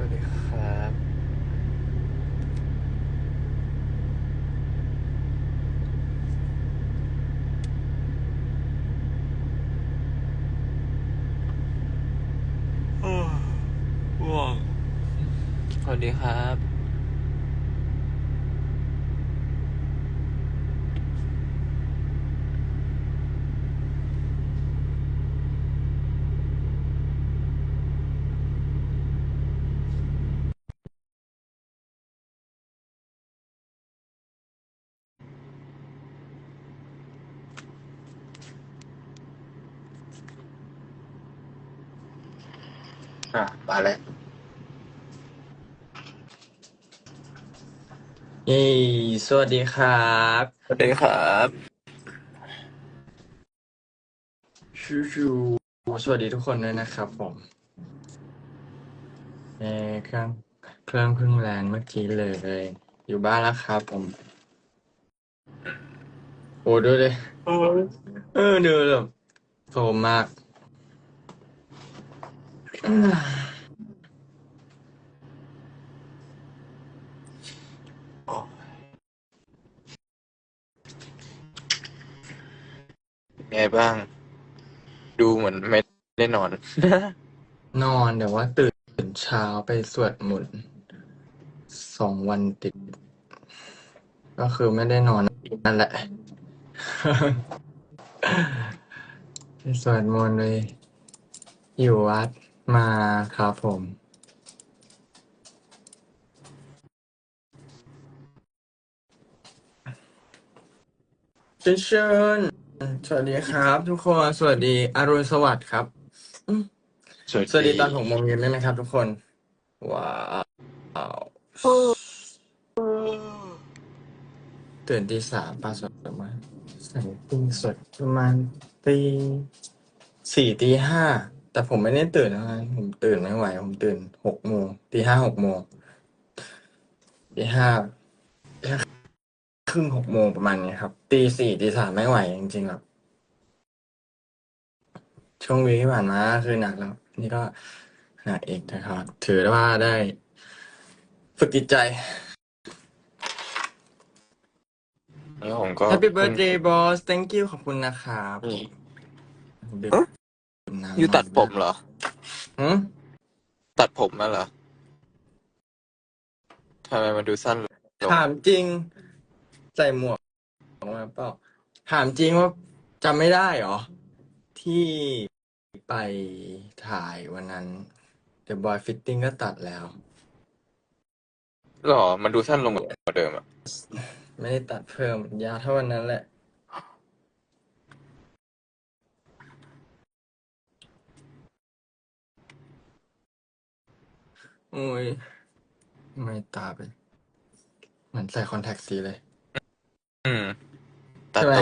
วัสดีครับโอ้ว่วงสวัสดีครับ อะมาแล้วเย้สวัสดีครับ สวัสดีครับชูชูสวัสดีทุกคนด้วยนะครับผมเอ่อเครื่องเครื่องเพึ่งแลนด์เมื่อกี้เลย อยู่บ้านแล้วครับผม โอ้ดูเลยเออดูแบบโซมมาก ไงบ้าง ดูเหมือนไม่ได้นอน นอนแต่ว่าตื่นเช้าไปสวดมนต์สองวันติด ก็คือไม่ได้นอนนั่นแหละ ไปสวดมนต์เลย อยู่วัด มาครับผมเชิญเชิญสวัสดีครับ ทุกคน สวัสดีอรุณสวัสดิ์ครับอืมสวัสสวัสดีดีตอนหกโมงเย็นได้ไหมครับ ทุกคน ว้าวตื่นตีสามปาสวดประมาณใส่ติ้งสดประมาณตีสี่ตีห้า แต่ผมไม่ได้ตื่นนะผมตื่นไม่ไหว ผมตื่นหกโมงตีห้าหกโมงตีห้าครึ่งหกโมงประมาณนี้ครับตีสี่ตีสามไม่ไหวจริงๆครับช่วงวีคที่ผ่านมาคือหนักแล้ว นี่ก็หนักอีกนะครับ ถือได้ว่าได้ ฝึกจิตใจแล้วผมก็ Happy เพิ่ง birthday boss thank you ขอบคุณนะครับ นี่ดื่มเอ๊ะดื่มน้ำอยู่ตัดผมเหรอ หืมตัดผมมาเหรอทำไมมันดูสั้นลงถามจริง ใส่หมวกมาเปล่าถามจริงว่าจำไม่ได้เหรอ ที่ไปถ่ายวันนั้น The Boy Fitting ก็ตัดแล้ว หรอ มันดูสั้นลงกว่าเดิมอะไม่ได้ตัดเพิ่ม ยาวเท่าวันนั้นแหละ โอ้ย ไม่ตาไป เหมือนใส่คอนแทคสีเลย อืมตาใช่ไหม โต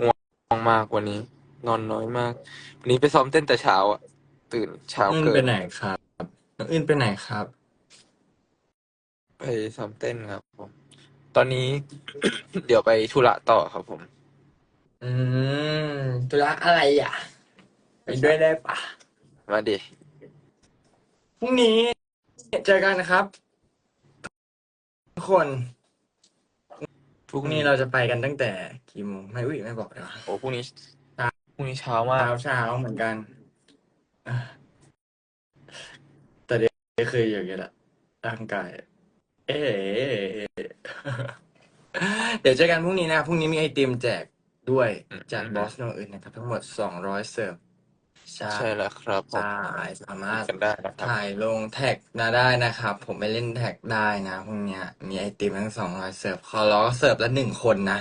ง่วงมากวันนี้ นอนน้อยมาก วันนี้ไปซ้อมเต้นแต่เช้าอะ ตื่นเช้าน้องอื่นเกิไปน ไหนครับน้องอื่นไปไหนครับ ไปซ้อมเต้นครับผม ตอนนี้ เดี๋ยวไปธุระต่อครับผม อืมธุระอะไรอะ ไปด้วยได้ปะมาดิ พรุ่งนี้เจอกันนะครับ ทุกคนพรุ่งพรุ่งนี้นี้เราจะไปกันตั้งแต่กี่โมงไม่อุ้ยไม่บอกเลยวะโอ้พรุ่งนี้เช้า พรุ่งนี้เช้ามาก เช้าเช้าเหมือนกันอะแต่เดี๋ยวคืออย่างเงี้ยแหละร่างกาย เอ๊ะเดี๋ยวเจอกันพรุ่งนี้นะพรุ่งนี้มีไอติมแจกด้วยอืมจากบอสโนอื่นนะครับ ทั้งหมดสองร้อยเสิร์ฟใช่ใช่แล้วครับผมใช่สามารถกันได้นะครับถ่ายลงแท็กนะได้นะครับ ผมไปเล่นแท็กได้นะพรุ่งเนี้ย มีไอติมทั้งสองร้อยเสิร์ฟขอร้องเสิร์ฟละหนึ่งคนนะ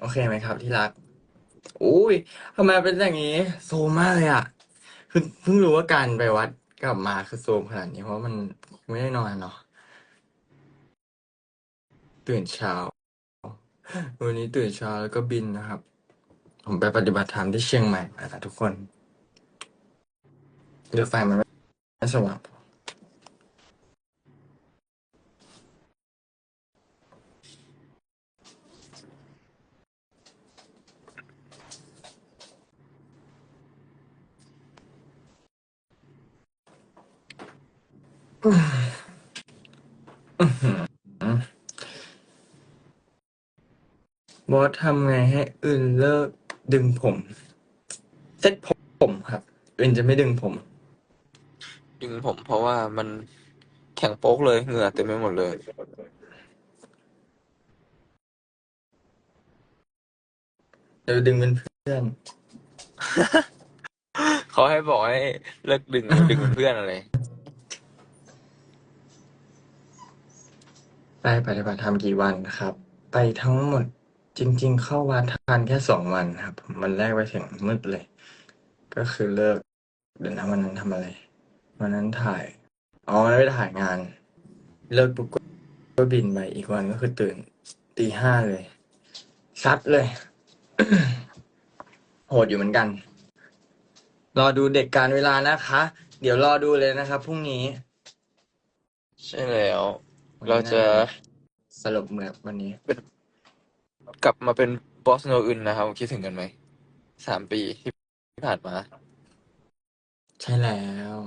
โอเคไหมครับที่รักอุ้ยทำไมเป็นอย่างนี้ โซมมากเลยอะคือเพิ่งรู้ว่าการไปวัดกลับมาคือโซมขนาดนี้เพราะว่ามันไม่ได้นอนเนาะ ตื่นเช้า วันนี้ตื่นเช้าแล้วก็บินนะครับ ผมไปปฏิบัติธรรมที่เชียงใหม่นะทุกคนเดี๋ยวไฟมันไม่สว่างอือหือ อสทำไงให้อื่นเลิกดึงผม เซ็ตผมครับอื่นจะไม่ดึงผม ดึงผมเพราะว่ามันแข็งโป๊กเลยเหงื่อเต็มไปหมดเลย เดี๋ยวดึงเป็นเพื่อน เขาให้บอกให้เลิกดึง ดึงเป็นเพื่อนอะไรไปปฏิบัติธรรมกี่วันครับ ไปทั้งหมด จริง ๆ เข้าวัดทานแค่สองวันครับ วันแรกไปถึงมืดเลย ก็คือเลิกเดี๋ยวนะวันนั้นทำอะไร วันนั้นถ่ายอ๋อวันนั้นไปถ่ายงาน เลิกปุ๊บก็บินไปอีกวันก็คือตื่นตีห้าเลยซัดเลย โหดอยู่เหมือนกัน รอดูเด็กการเวลานะคะ เดี๋ยวรอดูเลยนะครับพรุ่งนี้ ใช่แล้ววันเรานี้น่าจะ สรุปเหมือนวันนี้ กลับมาเป็นบอสโนอึนนะครับ คิดถึงกันไหม สามปีที่ผ่านมา ใช่แล้ว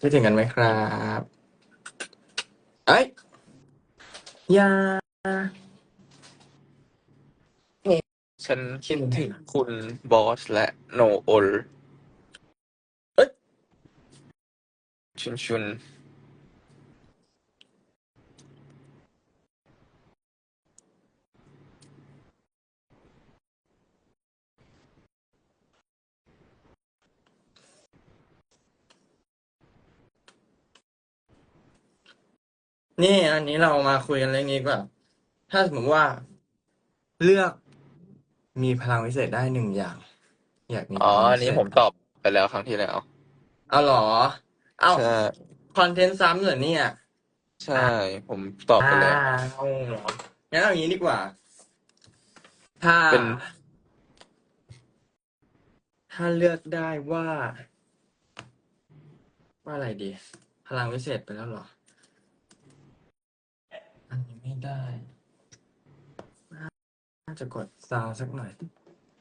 คิดถึงกันไหมครับ เอ้ยอยาฉันคิดถึงคุณบอสและโนโอลเอ้ยชุนชุน นี่อันนี้เรามาคุยกันเรื่องนี้ดีกว่า ถ้าสมมติว่าเลือกมีพลังวิเศษได้หนึ่งอย่าง อยากมีอ๋อพลังอันวินี้เศษผมตอบไปแล้วครั้งที่แล้วเอาเหรอ เอาใช่คอนเทนต์ซ้ำเหรอเนี่ย ใช่ผมตอบไปแล้วเอาเหรองั้นเอาอย่างนี้ดีกว่า ถ้าเป็นถ้าเลือกได้ว่า ว่าอะไรดี พลังวิเศษไปแล้วเหรออันนี้ ไม่ได้ น่าจะกดซาวสักหน่อย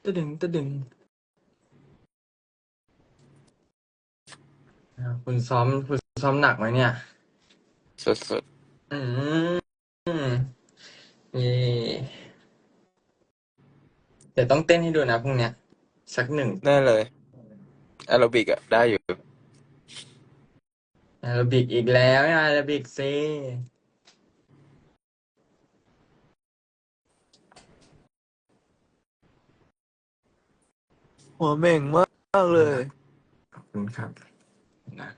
ตะดึงตะดึงอ่าคุณซ้อมคุณซ้อมหนักไหมเนี่ย สุดอืมเย่เดี๋ยวต้องเต้นให้ดูนะพรุ่งเนี้ย สักหนึ่งๆแน่เลยแอโรบิกอะได้อยู่ แอโรบิกอีกแล้วแอโรบิกซิ หัวเม่งมากเลย ขอบคุณครับนะ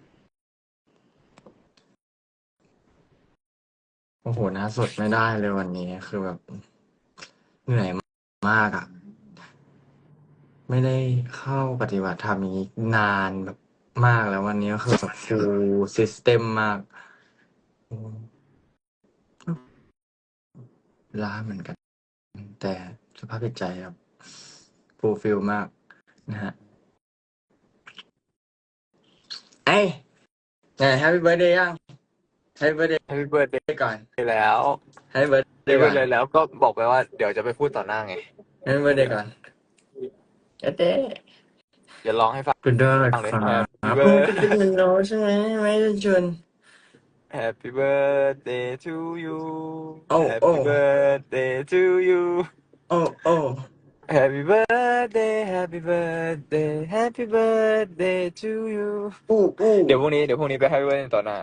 โอ้โหหน้าสดไม่ได้เลยวันนี้คือแบบ เหนื่อยมากอะไม่ได้เข้าปฏิบัติธรรมนี้นานแบบมากแล้ววันนี้ก็คือแบบฟูลซิสเต็มมากล้าเหมือนกัน แต่สภาพจิตใจครับฟูลฟิลมาก นะฮะเอ้ยไหน Happy Birthday ยัง Happy Birthday Happy Birthday ก่อนแล้ว Happy Birthday Happy ก่อน Birthday แล้วก็บอกไปว่าเดี๋ยวจะไปพูดต่อหน้าไง Happy Birthday ก่อนเอ๊ะเดี๋ยวร้องให้ฟัง คุณด้วยฟังเลยครับ Happy คุณ Birthday เป็นเป็นโน้ตใช่ไหมไม่ได้ชวน Happy birthday to you โอ้โอ้ Happy birthday to you โอ้โอ้ Happy birthday Happy birthday Happy birthday to you อู้อู้ เดี๋ยวพรุ่งนี้เดี๋ยวพรุ่งนี้ไป Happy birthday ต่อหน้า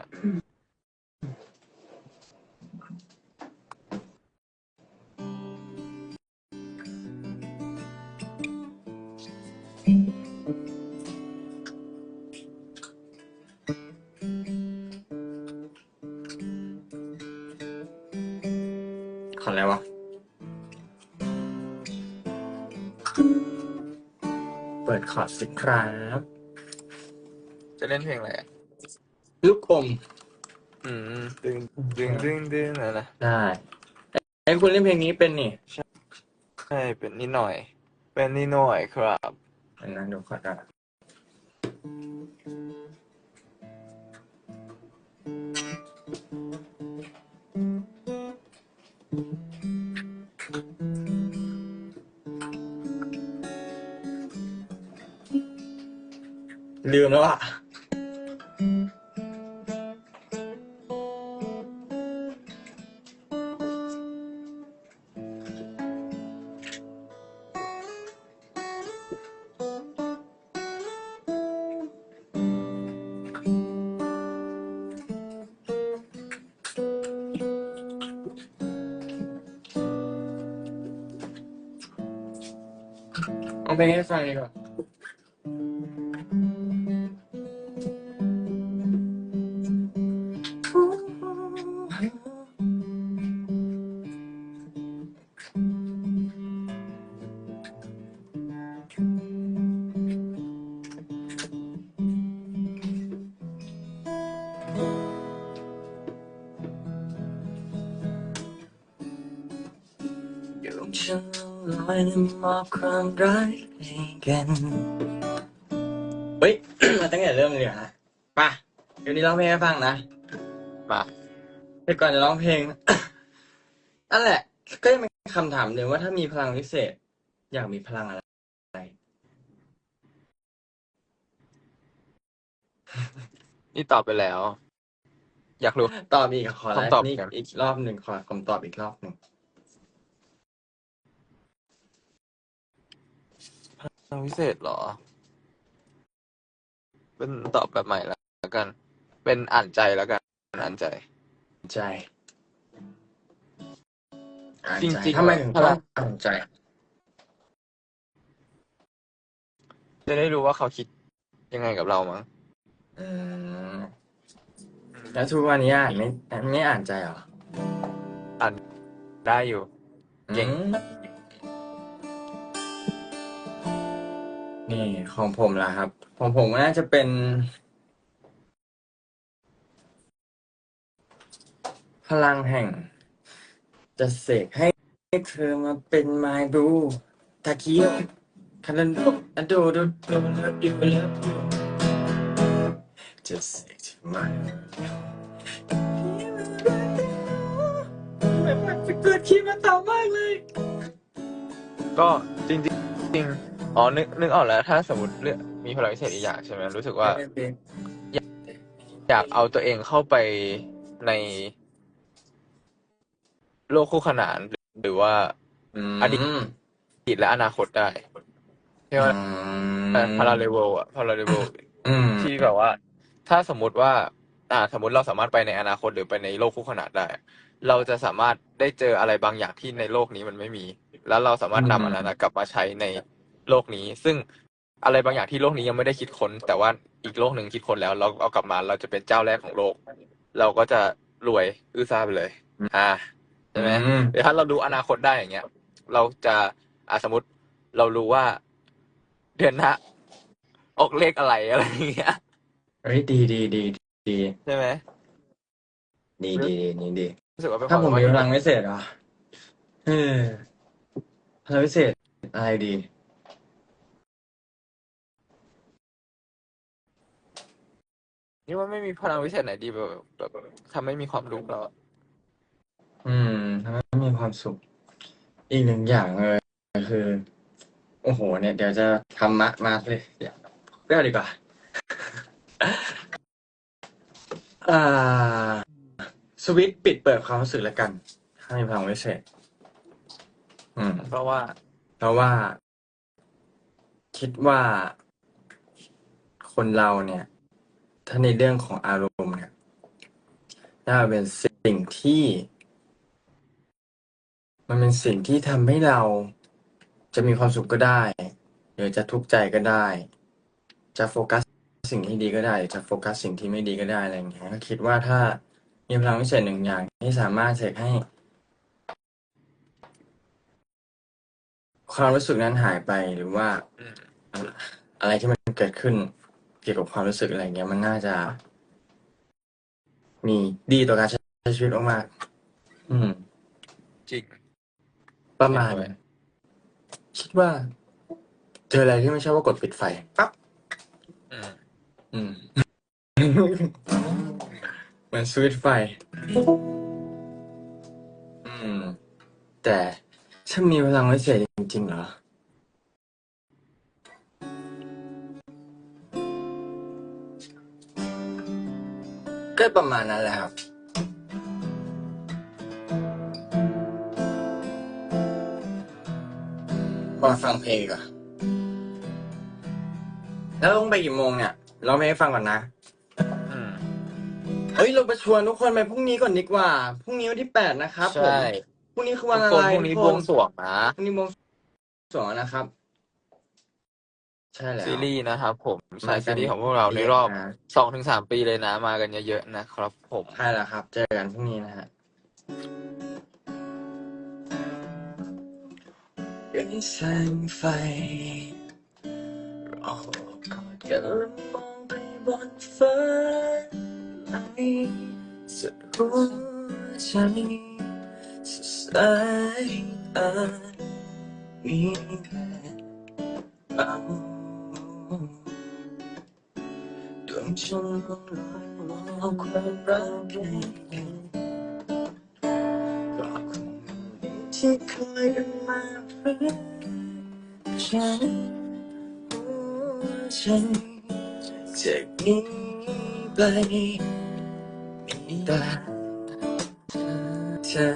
เปิดคอร์ดสิครับจะเล่นเพลงอะไรอะลูกอมอืมดึงดึงดึงดึงอะไรนะได้ไอ้ยคุณเล่นเพลงนี้เป็นนี่ใช่เป็นนิดหน่อย เป็นนิดหน่อยครับอันนั้นเดี๋ยวขอได้ 准了吧？我给你算一个。 อบความรักให้กันเฮ้ย มาตั้งแต่เริ่มเลยเหรอฮะป่ะเดี๋ยวนี้ร้องเพลงให้ฟังนะมาแต่ก่อนจะร้องเพลง นั่นแหละ ก็ยังเป็นคำถามเดิมว่าถ้ามีพลังพิเศษ อยากมีพลังอะไรนี่ตอบไปแล้ว อยากรู้ตอบอีกขอต้องไลตอบฟ์นี่กันอีกรอบหนึ่งขอคำตอบอีกรอบหนึ่ง พลังพิเศษเหรอ เป็นตอบแบบใหม่แล้วกัน เป็นอ่านใจแล้วกันอ่านใจ ใจอ่านจริงใจๆทำไมถึงพต้ลัองงอ่านใจ จะได้รู้ว่าเขาคิดยังไงกับเรามั้งอืมแล้วทุกวันนี้อ่านไม่ไม่อ่านใจเหรอ อ่านได้อยู่ เก่ง อืม นี่ของผมล่ะครับ ของผมน่าจะเป็น พลังแห่ง จะเสกให้เธอมาเป็นไมบูทาคิโอคารันโดอะโดโดโดเลิฟยูเลิฟยูจะเสกที่มาแบบมันจะเกิดคิดมาต่อมากเลย ก็จริงจริง อ๋อนึกนึกออกแล้ว ถ้าสมมติเลือกมีพลังพิเศษอีกอย่างใช่ไหมรู้สึกว่า อยากเอาตัวเองเข้าไปในโลกคู่ขนานหรือว่าอดีตมอดีตและอนาคตได้ใช่ไหมพาราเลเวลอะพาราเลเวลอืมที่แบบว่า ถ้าสมมุติว่า อ่า สมมติเราสามารถไปในอนาคตหรือไปในโลกคู่ขนานได้ เราจะสามารถได้เจออะไรบางอย่างที่ในโลกนี้มันไม่มี แล้วเราสามารถนำอันนั้นนะกลับมาใช้ใน โลกนี้ ซึ่งอะไรบางอย่างที่โลกนี้ยังไม่ได้คิดค้น แต่ว่าอีกโลกหนึ่งคิดค้นแล้ว เราเอากลับมาเราจะเป็นเจ้าแรกของโลก เราก็จะรวยอื้อซ่าไปเลย อ่าใช่ไหมอืมหรือถ้าเราดูอนาคตได้อย่างเงี้ย เราจะอ่าสมมติเรารู้ว่า เดือนหน้าออกเลขอะไรอะไรอย่างเงี้ยเฮ้ยดีดีดีดีใช่ไหมดีดีดีดีดีรู้สึกว่าเป็นคถ้าวามผมสามารมีถพลังพิเศษเหรอเออพลังพิเศษอะไรดี นี่ว่าไม่มีพลังวิเศษไหนดีแบบแบบทำให้มีความรู้เราอะอืมทำให้มีความสุข อีกหนึ่งอย่างเลยคือ โอ้โห เนี่ย เดี๋ยวจะทำมะมาเลยเดี๋ยวเรียกดีกว่า อ่า สวิตช์ปิดเปิดความรู้สึกแล้วกัน ถ้ามีพลังพิเศษ อืม เพราะว่า เพราะว่า คิดว่าคนเราเนี่ย ถ้าในเรื่องของอารมณ์เนี่ยน่าจะเป็นสิ่งที่ มันเป็นสิ่งที่ทำให้เราจะมีความสุขก็ได้ หรือจะทุกข์ใจก็ได้ จะโฟกัสสิ่งที่ดีก็ได้ จะโฟกัสสิ่งที่ไม่ดีก็ได้อะไรอย่างเงี้ยก็คิดว่าถ้ามีพลังพิเศษหนึ่งอย่างที่สามารถเสกให้ ความรู้สึกนั้นหายไปหรือว่า อะไรที่มันเกิดขึ้น เกี่ยวกับความรู้สึกอะไรเงี้ยมันน่าจะ มีดีต่อการใช้ชีวิตมากๆอืม จริงประมาณเห็นด้วยคิดว่า เจออะไรที่ไม่ใช่ว่ากดปิดไฟปั๊บอืมอืมเหมือนสวิตช์ไฟ อืม แต่ฉันมีพลังวิเศษจริงๆเหรอ ก็ประมาณนั้นแหละครับมาฟังเพลงดีกว่อนแล้วลงไปกี่โมงเนี่ยร้องเพลงให้ฟังก่อนนะอืมเฮ้ย เราไปชวนทุกคนไปพรุ่งนี้ก่อนดีกว่า พรุ่งนี้วันที่แปดนะครับผมใช่พรุ่งนี้คือทุวันกอะคนไรพรุ่งนี้ทุกบควงสรวงนะ พรุ่งนี้บวงสรวงนะครับ ใช่แล้ว ซีรีส์นะครับผมใช่มากัซีนรีส์ของพวกเราในเยอะรอบนะ สองถึงสามปีเลยนะ มากันเยอะๆนะครับผม ใช่แล้วครับ เจอกันพรุ่งนี้นะฮะยังแสงไฟรอกอดกันและมองไปบนฟ้าไหลสุดหัวใจสุดสายตามีแต่เรา ดวงจันทร์ลงลอยมองความรักแก่กันก็คงมีที่คอยดูมาเพื่อฉันหัวใจจากนี้ไปมีแต่เธอ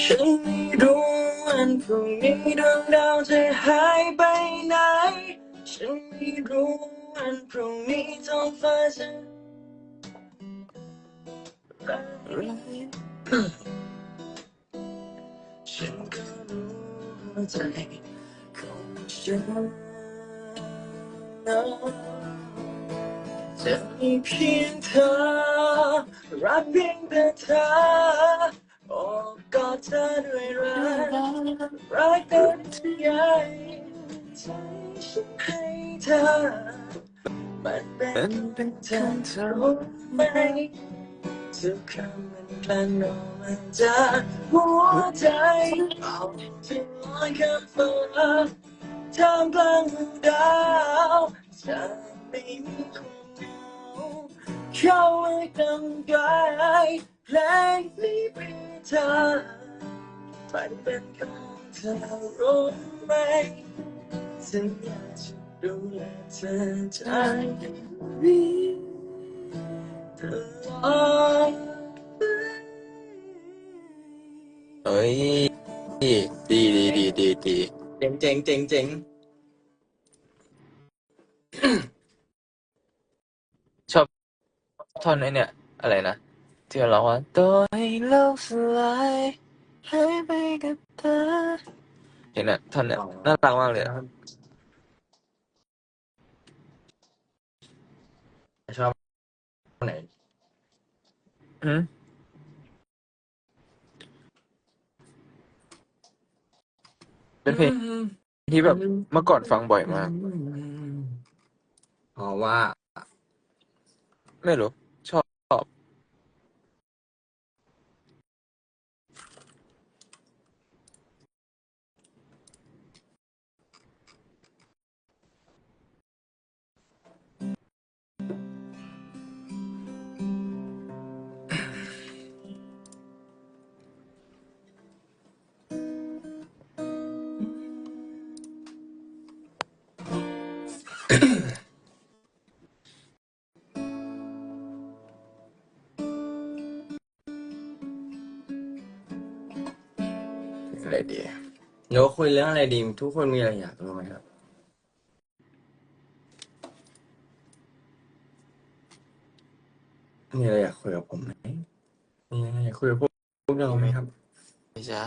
ฉันไม่รู้วันพรุ่งนี้ดวงดาวจะหายไปไหน ฉันไม่รู้วันพรุ่งนี้ท้องฟ้าจะเป็นไรฉันก็รู้หัวใจของฉันนั้นจะมีเพียงเธอ รักเพียงแต่เธอโอ้กอดเธอด้วยรักรักกันที่ใหญ่ใจฉันให้ เธอ มันเป็นเป็นเธอเธอรู้ไหมทุกคำมันกลั่นออกมาจากหัวใจเอาที่ลอยข้ามฟ้าท่ามกลางดาวจะไม่มีความเหงาเข้าไว้กำกายเพลงนี้เป็นเธอมันเป็นของเธอรู้ไหมฉันอยากจะ ดูแลเธอจากนี้ตลอดเอ้ย ดีดีดีดีดีเจ๋งเจ๋งเจ๋งเจ๋งชอบท่อนไอ้เนี่ย อะไรนะที่เราร้องว่าตัวให้โลกสลายหายไปกับเธอเห็นอะท่อนเนี่ยน่ารักมากเลยอะ ชอบ ไหนอืมเป็นเพลงที่แบบเมื่อก่อนฟังบ่อยมากเพราะว่า ไม่รู้ อะไรดีเดี๋ยวคุยเรื่องอะไรดี ทุกคนมีอะไรอยากรู้ไหมครับ มีอะไรอยากคุยกับผมไหมมีอะไรอยากคุยกับพวกพวกเราไหมครับนี่จ้ะ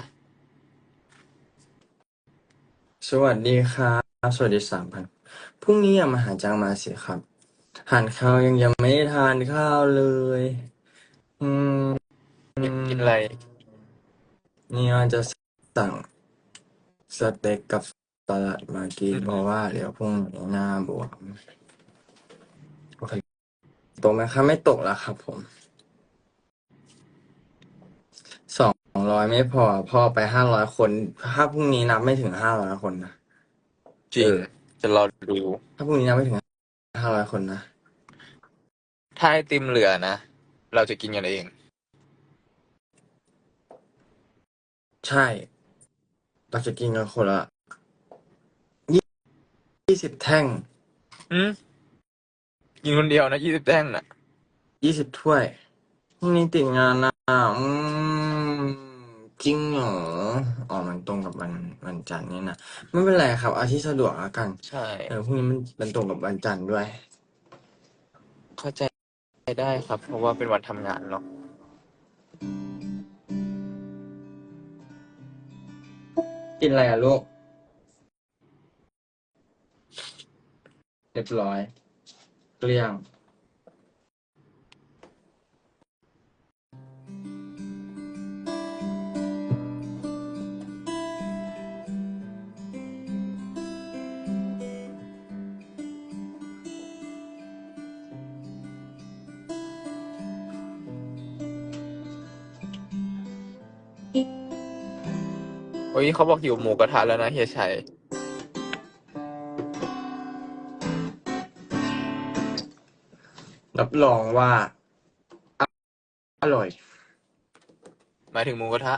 สวัสดีครับ สวัสดีสามพันพรุ่งนี้อย่ามาหาจังมาสิครับทานข้าวยังยังไม่ได้ทานข้าวเลย อืม กินอะไร นี่ว่าจะ สั่งสเต็กกับสลัดมากินอืมเพราะว่าเดี๋ยวพรุ่งนี้หน้าบวมโอเคตกไหมครับไม่ตกแล้วครับ ผมสองร้อยไม่พอพอไปห้าร้อยคนถ้าพรุ่งนี้นับไม่ถึงห้าร้อยคนนะจริงเออจะรอดู ถ้าพรุ่งนี้นับไม่ถึงห้าร้อยคนนะถ้าไอติมเหลือนะเราจะกินกันเอง ใช่ เราจะกินกันคนละยี่ยี่สิบแท่งอืมกินคนเดียวนะยี่สิบแท่งน่ะยี่สิบถ้วยพรุ่งนี้ติดงานนะอืมจริงเหรออ๋อมันตรงกับวันวันจันทร์นี่นะไม่เป็นไรครับ เอาที่สะดวกแล้วกันใช่ เออพรุ่งนี้มันมันตรงกับวันจันทร์ด้วย เข้าใจได้ครับ เพราะว่าเป็นวันทำงานเนาะ กินอะไรอะลูก เรียบร้อย เกลี้ยง โอ้ยเขาบอกอยู่หมูกระทะแล้วนะเฮียชัยรับรองว่า อร่อย หมายถึงหมูกระทะ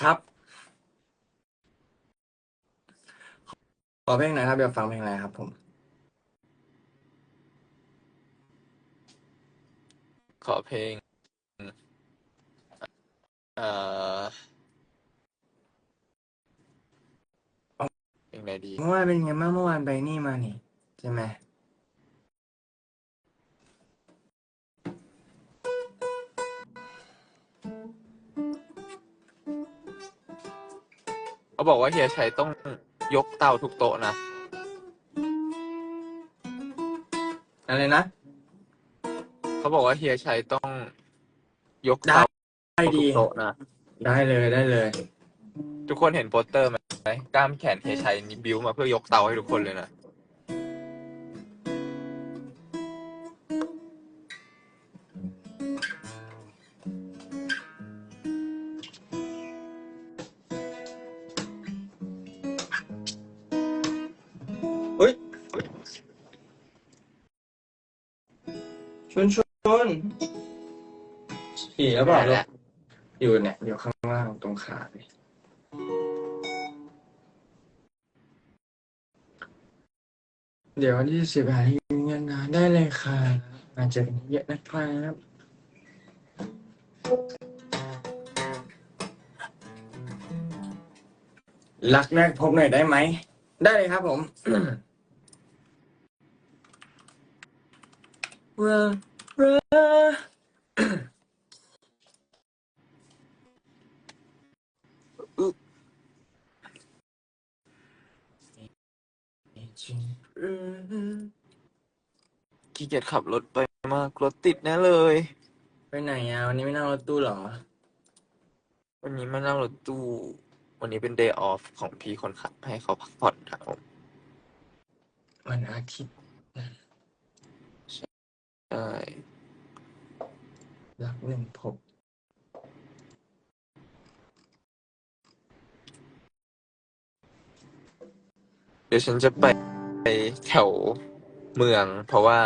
ครับ ขอเพลงหน่อยครับอยากฟังเพลงอะไรครับ ผม ขอเพลง เอ่อเพลงไหน ดีเมื่อวานเป็นไงบ้างเมื่อวานไปนี่มานี่ใช่ไหมเขาบอกว่าเฮียชัยต้องยกเตาทุกโต๊ะนะ อะไรนะ เขาบอกว่าเฮียชัยต้องยกได้เตาได้ทุดี กโต๊ะนะ ได้เลยได้เลย ทุกคนเห็นโปสเตอร์ไหม กล้ามแขนเฮชัยนี่บิวมาเพื่อยกเตาให้ทุกคนเลยนะเฮ้ยชวนชวนผีแล้วเปล่าลูกอยู่เนี่ยอยู่ข้างล่างตรงขาเลย เดี๋ยววันที่สิบหาที่เงินงานได้เลยค่ะงานจะเป็นเยอะนะครับรักแรกพบหน่อยได้ไหม ได้เลยครับผมว่ ขี้เกียจขับรถไปมากรถติดแน่เลย ไปไหนอะวันนี้ไม่นั่งรถตู้เหรอ วันนี้มานั่งรถตู้ วันนี้เป็น day off ของพี่คนขับให้เขาพักผ่อนครับผมวันอาทิตย์ใช่รักหนึ่งพบเดี๋ยวฉันจะไป แถวเมือง เพราะว่า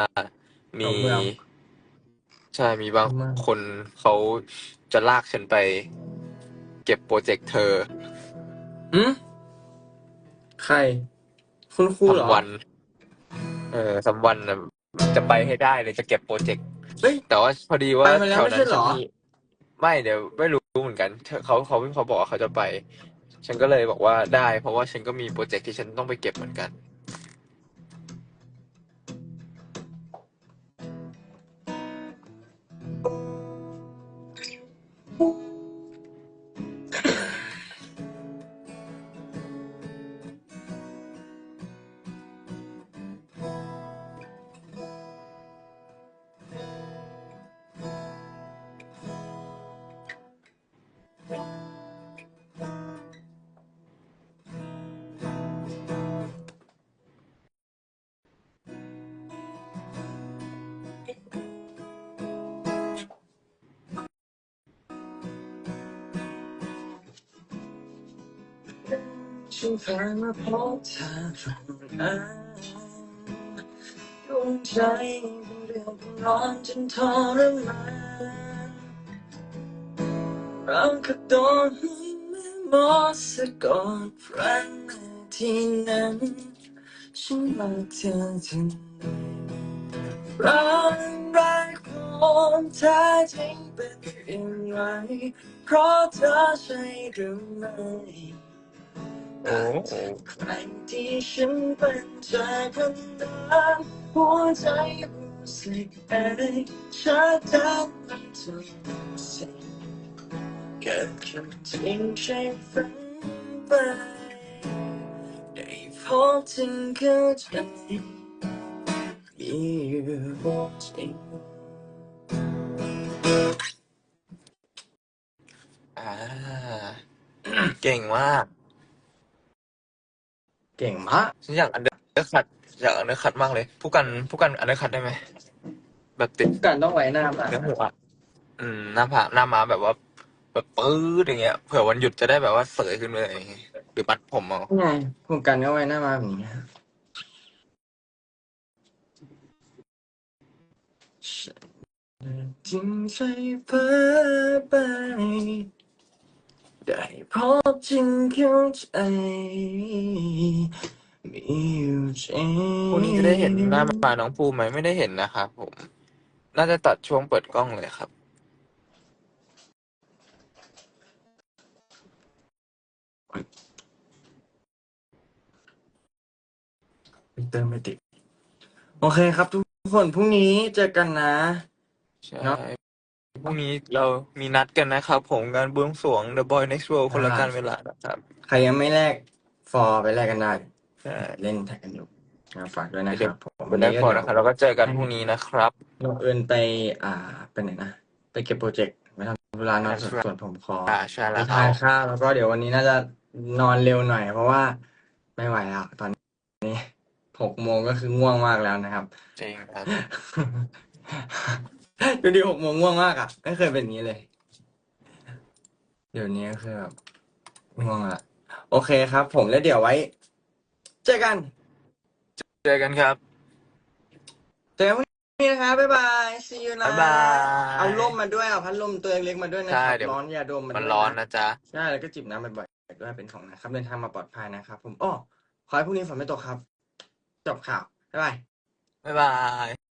มี แถวเมือง ใช่มีบางแถวเมืองคนเขาจะลากฉันไป เก็บโปรเจกต์เธออืมใคร คุณครูเหรอสำวัน เออสำวันน่ะจะไปให้ได้เลยจะเก็บโปรเจกต์เฮ้ยแต่ว่าพอดีว่าไปมาแล้วแถวไม่นั้ใช่นเหรฉันอมีไม่เดี๋ยวไม่รู้เหมือนกันเขาเขาเขาบอกว่าเขาจะไป ฉันก็เลยบอกว่าได้ เพราะว่าฉันก็มีโปรเจกต์ที่ฉันต้องไปเก็บเหมือนกัน ฉันผ่านมาพบเธอฝันอ้างดวงใจเป็นเรื่องเป็นร้อนจนทรมานเราก็โดนแม่มอสะกดครั้งที่นั้นฉันรักเธอจนรักรักของแท้จริงเป็นอย่างไรเพราะเธอใช่หรือไม่ โอ้โหใครที่ฉันเป็นใจคนนั้นหัวใจรู้สึกเองชัดเจนมันทุกสิ่งเกิดขึ้นจริงใช่ฝันไปได้พบจึงเข้าใจมีอยู่จริงอ่า เก่งมาก เก่งมากฉันอยากอันเดอร์คัดอยากอันเดอร์คัดมากเลย ผู้กันผู้กันอันเดอร์คัดได้ไหมแบบติดการต้องไว้หน้ามาเนื้อหัวอืมหน้าผากหน้าม้าแบบว่าแบบปื๊ดอย่างเงี้ยเผื่อวันหยุดจะได้แบบว่าเสยขึ้นไปเลยหรือปัดผมเอาไงผมกันก็ไว้หน้ามาแบบนี้ฉันจึงใจเพ้อไป ได้พบจึงเข้าใจ มีอยู่จริงพรุ่งนี้จะได้เห็นหน้ามาน้องภูมิไหมไม่ได้เห็นนะครับผม น่าจะตัดช่วงเปิดกล้องเลยครับเติมไม่ติด โอเคครับทุกคนพรุ่งนี้เจอกันนะ ใช่เนอะ พรุ่งนี้เรามีนัดกันนะครับ ผมงานบวงสรวง The Boy Next World คนละการเวลานะครับใครยังไม่แลกฟอร์ไปแลกกันได้ ใช่เล่นแท็กกันอยู่นะฝากด้วยนะครับผมวันแรกพอนะครับเราก็เจอกันพรุ่งนี้นะครับ น้องเอิญไปอ่าไปไหนนะ ไปเก็บโปรเจกต์ไปทำธุระนอนส่วนครับส่วนผมขออ่าใช่ไปแล้วคทารันบข้าวแล้วก็เดี๋ยววันนี้น่าจะนอนเร็วหน่อย เพราะว่าไม่ไหวแล้วตอนนี้หกโมงก็คือง่วงมากแล้วนะครับ จริงครับ ดูดิหกโมงง่วงมากอะ ไม่เคยเป็นอย่างนี้เลย เดี๋ยวนี้ก็คือแบบง่วงละโอเคครับ ผมแล้วเดี๋ยวไว้ เจอกันเจอกันครับ เจอกันพรุ่งนี้นะครับบ๊ายบาย see you นะบ๊ายบาย เอาร่มมาด้วยเอาพัดลมตัวเล็กๆมาด้วยนะคใช่รับเดี๋ยว ร้อนอย่าดมมามันด้วยร้อนนะนะจ๊ะ ใช่แล้วก็จิบน้ำบ่อยๆด้วยเป็นของนะครับเดินทางมาปลอดภัยนะครับ ผมอ้อขอให้พรุ่งนี้ฝนไม่ตกครับ จบข่าว บ๊ายบาย บ๊ายบาย